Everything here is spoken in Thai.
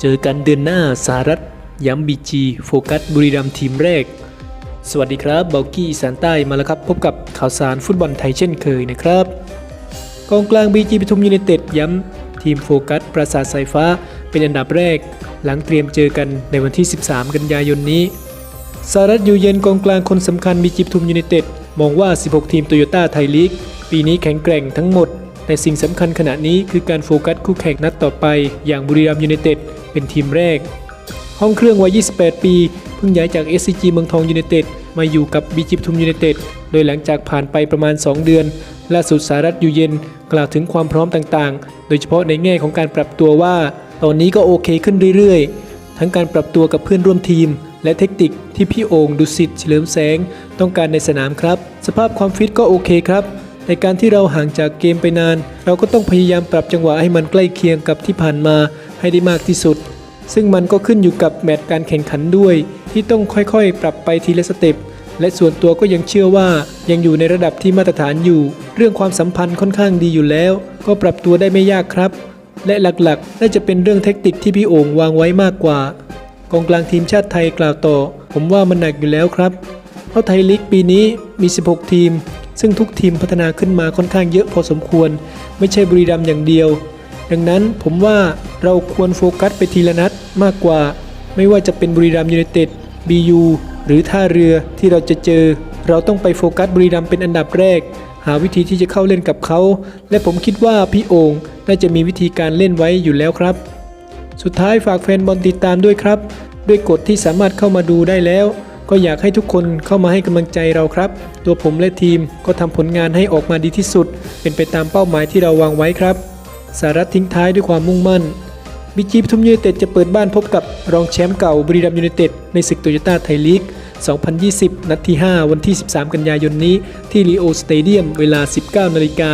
เจอกันเดือนหน้าสหรัฐ ย้ำบีจีโฟกัสบุรีรัมทีมแรก สวัสดีครับเบลกี้สานใต้มาแล้วครับ พบกับข่าวสารฟุตบอลไทยเช่นเคยนะครับ กองกลางบีจีปทุมยูไนเต็ดย้ำทีมโฟกัสปราสาทสายฟ้าเป็นอันดับแรก หลังเตรียมเจอกันในวันที่ 13 กันยายนนี้สหรัฐอยู่เย็นกองกลางคนสำคัญบีจีปทุมยูไนเต็ดมองว่า 16 ทีมโตโยต้าไทยลีกปีนี้แข็งแกร่งทั้งหมดแต่สิ่งสำคัญขณะนี้คือการโฟกัสคู่แข่งนัดต่อไปอย่างบุรีรัมย์ยูไนเต็ด เป็นทีมแรก ห้องเครื่องวัย 28 ปี เพิ่งย้ายจาก SCG เมืองทองยูไนเต็ดมาอยู่กับบีจิปทุมยูไนเต็ดโดยหลังจากผ่านไปประมาณ 2 เดือนล่าสุดสารัฐอยู่เย็นกล่าวถึงความพร้อมต่างๆ โดยเฉพาะในแง่ของการปรับตัวว่า ตอนนี้ก็โอเคขึ้นเรื่อยๆ ทั้งการปรับตัวกับเพื่อนร่วมทีม และเทคนิคที่พี่โอ่งดุสิตเฉลิมแสง ต้องการในสนามครับ สภาพความฟิตก็โอเคครับ ในการที่เราห่างจากเกมไปนาน เราก็ต้องพยายามปรับจังหวะให้มันใกล้เคียงกับที่ผ่านมา ให้ได้มากที่สุด ซึ่งมันก็ขึ้นอยู่กับแมตช์การแข่งขันด้วย ที่ต้องค่อยๆ ปรับไปทีละสเต็ปและส่วนตัวก็ยังเชื่อว่ายังอยู่ในระดับที่มาตรฐานอยู่ เรื่องความสัมพันธ์ค่อนข้างดีอยู่แล้ว ก็ปรับตัวได้ไม่ยากครับ และหลักๆ น่าจะเป็นเรื่องเทคนิคที่พี่โอ่งวางไว้มากกว่ากองกลางทีมชาติไทยกล่าวต่อ ผมว่ามันหนักอยู่แล้วครับ เพราะไทยลีกปีนี้มี 16 ทีม ซึ่งทุกทีมพัฒนาขึ้นมาค่อนข้างเยอะพอสมควร ไม่ใช่บุรีรัมย์อย่างเดียว ดังนั้นผมว่าเราควรโฟกัสไปทีละนัดมากกว่า ไม่ว่าจะเป็นบุรีรัมยูไนเต็ด BU หรือท่าเรือที่เราจะเจอ เราต้องไปโฟกัสบุรีรัมเป็นอันดับแรก หาวิธีที่จะเข้าเล่นกับเขา และผมคิดว่าพี่โองน่าจะมีวิธีการเล่นไว้อยู่แล้วครับ สุดท้ายฝากแฟนบอลติดตามด้วยครับ ด้วยกฎที่สามารถเข้ามาดูได้แล้ว ก็อยากให้ทุกคนเข้ามาให้กำลังใจเราครับ ตัวผมและทีมก็ทำผลงานให้ออกมาดีที่สุด เป็นไปตามเป้าหมายที่เราวางไว้ครับ สารัฐทิ้งท้ายด้วยความมุ่งมั่นบีจีปทุมยูเนเต็ดจะเปิดบ้านพบกับรองแชมป์เก่าบุรีรัมยูเนเต็ดในศึกโตโยต้าไทยลีก 2020 นัดที่ 5 วันที่ 13 กันยายนนี้ที่ลีโอสเตเดียมเวลา 19นาฬิกา